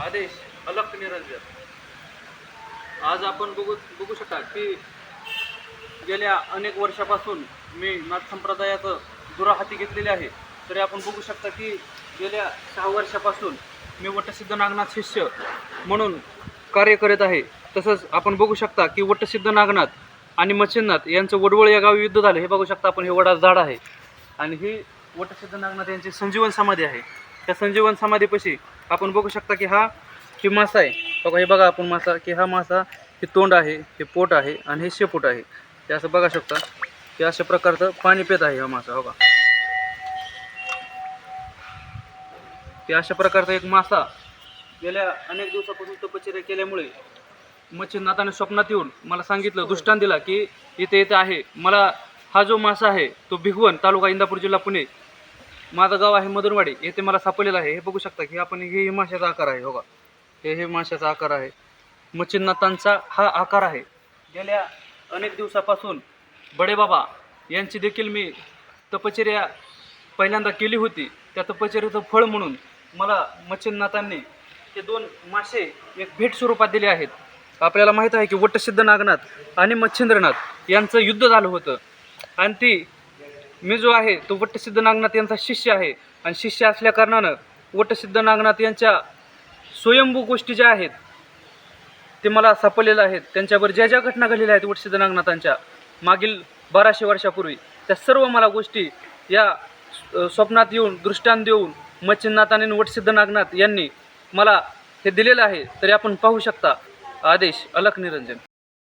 आदेश अलक निरंजन आज आपण बघू बघू शकता की गेल्या अनेक वर्षापासून मी नाथ संप्रदायाचं दुरा हाती घेतलेले आहे. तरी आपण बघू शकता की गेल्या सहा वर्षापासून मी वटसिद्ध नागनाथ शिष्य म्हणून कार्य करत आहे. तसंच आपण बघू शकता की वटसिद्ध नागनाथ आणि मच्छिन्नाथ यांचं वडवळ या गावी युद्ध झालं. हे बघू शकता आपण हे वडा झाड आहे. आणि ही वटसिद्ध नागनाथ यांची संजीवन समाधी आहे. त्या संजीवन समाधीपाशी आपण बघू शकता की हा ही मासा आहे. बघा हे बघा आपण मासा की हा मासा हे तोंड आहे हे पोट आहे आणि हे शेपूट आहे. हे असं बघा शकता की अशा प्रकारचं पाणी पेत आहे हा मासा हो बघा की? अशा प्रकारचा एक मासा गेल्या अनेक दिवसापासून तपश्चर्या केल्यामुळे मच्छिंद्रनाथाने स्वप्नात येऊन मला सांगितलं दृष्टांत दिला की इथे इथे आहे. मला हा जो मासा आहे तो भिगवण तालुका इंदापूर जिल्हा पुणे माझं गाव आहे मदनवाडी येथे मला सापडलेलं आहे. हे बघू शकता की आपण हे माशाचा आकार आहे हो बघा हे हे माशाचा आकार आहे. मच्छिन्नाथांचा हा आकार आहे. गेल्या अनेक दिवसापासून बडेबाबा यांची देखील मी तपश्चर्या पहिल्यांदा केली होती. त्या तपश्चर्याचं फळ म्हणून मला मच्छिन्नाथांनी ते दोन मासे एक भेट स्वरूपात दिले आहेत. आपल्याला माहीत आहे की वटसिद्ध नागनाथ आणि मच्छिंद्रनाथ यांचं युद्ध झालं होतं. आणि ती मी जो आहे तो वटसिद्ध नागनाथ यांचा शिष्य आहे. आणि शिष्य असल्या कारणानं वटसिद्ध नागनाथ यांच्या स्वयंभू गोष्टी ज्या आहेत ते मला सापडलेल्या आहेत. त्यांच्यावर ज्या ज्या घटना घडलेल्या आहेत वटसिद्ध नागनाथांच्या मागील बाराशे वर्षापूर्वी त्या सर्व मला गोष्टी या स्वप्नात येऊन दृष्टांत देऊन मच्छिन्नाथ आणि वटसिद्ध नागनाथ यांनी मला हे दिलेलं आहे तरी आपण पाहू शकता. आदेश अलक निरंजन.